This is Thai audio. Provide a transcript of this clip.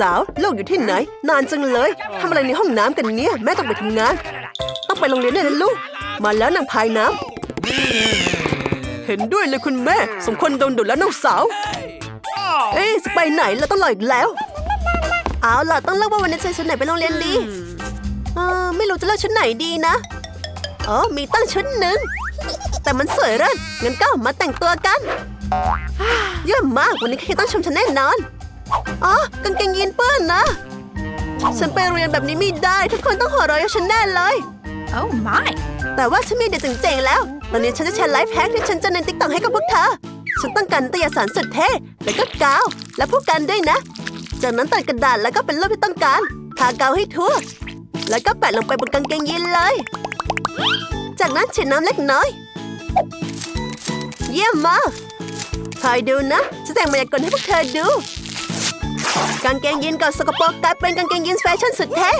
สาวลูกอยู่ที่ไหน นานจังเลยทำอะไรในห้องน้ำกันเนี่ยแม่ต้องไปทำงาน ต้องไปโรงเรียนด้วยนะลูก มาแล้วนางพายน้ำเห็นด้วยเลยคุณแม่ สมควรโดนดุแล้วน้องสาว เอ๊ะจะไปไหนเราต้องรออีกแล้ว เอาล่ะต้องเลือกว่าวันนี้ใส่ชุดไหนไปโรงเรียนดีเออไม่รู้จะเลือกชุดไหนดีนะอ๋อมีตั้งชุดหนึ่งแต่มันสวยเร่นงั้นก็มาแต่งตัวกันเยี่ยมมากวันนี้ใครต้องชมฉันแน่นอน อ๋อกางเกงยีนเปื้อนนะ ฉันไปเรียนแบบนี้ไม่ได้ ทุกคนต้องหัวเราะให้ฉันแน่เลย Oh my! แต่ว่าฉันมีเด็ดเจ๋งๆแล้ว ตอนนี้ฉันจะแชร์ไลฟ์แพ็กที่ฉันจะในติ๊กต็อกให้กับพวกเธอ ฉันต้องการนิตยสารสุดเท่แล้วก็กาว และผู้กันด้วยนะ จากนั้นตัดกระดาษแล้วก็เป็นรูปที่ต้องการทากาวให้ทั่ว แล้วก็แปะลงไปบนกางเกงยีนเลย จากนั้นฉีดน้ำเล็กน้อย เยี่ยมมากคอยดูนะจะแต่งมายากลให้พวกเธอดู กางเกงยีนกับสกปรกกลายเป็นกางเกงยีนแฟชั่นสุดเท่